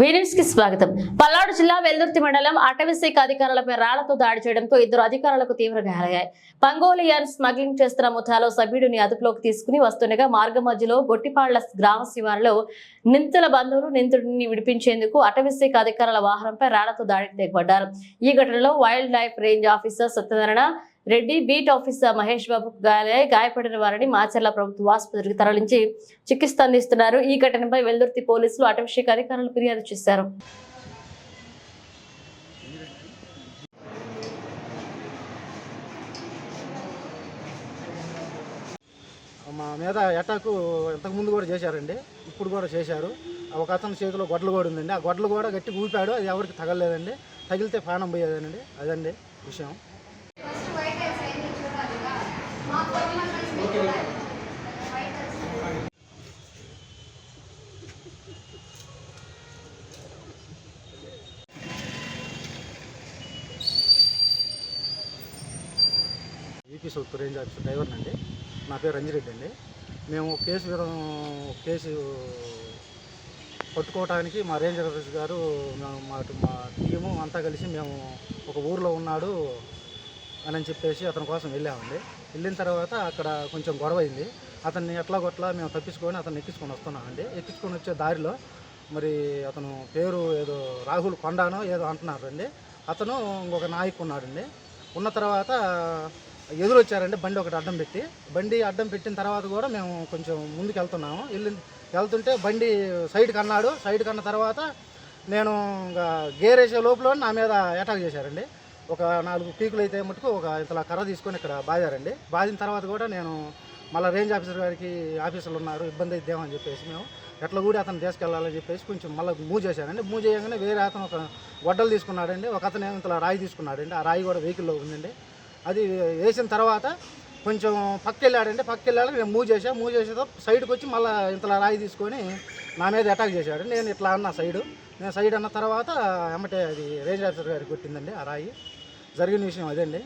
వీనివ్స్కి స్వాగతం. పల్నాడు జిల్లా వెల్దుర్తి మండలం అటవీశాఖ అధికారులపై రాళ్ళతో దాడి చేయడంతో ఇద్దరు అధికారులకు తీవ్ర గాయాలయ్యాయి పంగోలియన్ స్మగ్లింగ్ చేస్తున్న ముఠాలో సభ్యుడిని అదుపులోకి తీసుకుని వస్తుండగా మార్గ మధ్యలో గొట్టిపాళ్ళ గ్రామ శివారులో నిందితుల బంధువులు నిందితుడిని విడిపించేందుకు అటవీశాఖ అధికారుల వాహనంపై రాళ్ళతో దాడికి తెగబడ్డారు ఈ ఘటనలో wildlife range officer Satyanarayana Reddy beat officer Mahesh Babu గాయాలై గాయపడిన వారిని మాచర్ల ప్రభుత్వ ఆసుపత్రికి తరలించి చికిత్స అందిస్తున్నారు. ఈ ఘటనపై వెల్దుర్తి పోలీసులు అటవీ అధికారులు ఫిర్యాదు చేశారు. మా మీద అటాకు ఇంతకుముందు కూడా చేశారండి. ఇప్పుడు కూడా చేశారు. ఒక అతని చేతిలో గొడ్డలు కూడా ఉందండి. ఆ గొడ్డలు కూడా గట్టి ఊపాడు. అది ఎవరికి తగలలేదండి. తగిలితే ప్రాణం పోయేదండి అదండి విషయం. EP south range officer driver అండి. నా పేరు రంజిరెడ్డి అండి. మేము కేసు విధం- కేసు పట్టుకోవడానికి మా రేంజ్ ఆఫీసర్ గారు మా- మా టీము అంతా కలిసి మేము ఒక ఊర్లో ఉన్నాడు అని చెప్పేసి అతని కోసం వెళ్ళామండి. వెళ్ళిన తర్వాత అక్కడ కొంచెం గొడవ అయింది అతన్ని ఎట్లా కొట్లా మేము తప్పించుకొని అతన్ని ఎక్కించుకొని వస్తున్నామండి. ఎక్కించుకొని వచ్చే దారిలో మరి అతను పేరు ఏదో రాహుల్ కొండానో ఏదో అంటున్నారండి. అతను ఇంకొక నాయకు ఉన్నాడండి ఉన్న తర్వాత ఎదురొచ్చారంటే బండి ఒకటి అడ్డం పెట్టి. బండి అడ్డం పెట్టిన తర్వాత కూడా మేము కొంచెం ముందుకు వెళ్తున్నాము వెళ్ళి వెళ్తుంటే బండి సైడ్కి అన్నాడు. సైడ్కి అన్న తర్వాత నేను ఇంకా గేర్ వేసే లోపల నా మీద అటాక్ చేశారండి. ఒక నాలుగు పీకులు అయితే మటుకు ఒక ఇంతలా కర్ర తీసుకొని ఇక్కడ బాధారండి బాదిన తర్వాత కూడా నేను మళ్ళీ రేంజ్ ఆఫీసర్ గారికి ఆఫీసర్లు ఉన్నారు ఇబ్బంది అయిద్దామని చెప్పేసి మేము ఎట్లా కూడా అతను తీసుకెళ్ళాలని చెప్పేసి కొంచెం మళ్ళీ మూవ్ చేశానండి. మూవ్ చేయగానే వేరే అతను ఒక గొడ్డలు తీసుకున్నాడండి. ఒక అతను ఇంతలా రాయి తీసుకున్నాడండి. ఆ రాయి కూడా వెహికల్లో ఉందండి. అది వేసిన తర్వాత కొంచెం పక్కకి వెళ్ళాడండి పక్కకి వెళ్ళాడు నేను మూవ్ చేసా మూవ్ చేసేదో సైడ్కి వచ్చి మళ్ళీ ఇంతలా రాయి తీసుకొని నా మీద అటాక్ చేశాడు. నేను ఇట్లా అన్న సైడు నేను సైడ్ అన్న తర్వాత ఎమ్మటే అది రేంజ్ ఆఫీసర్ గారికి కొట్టిందండి ఆ రాయి. జరిగిన విషయం అదండి.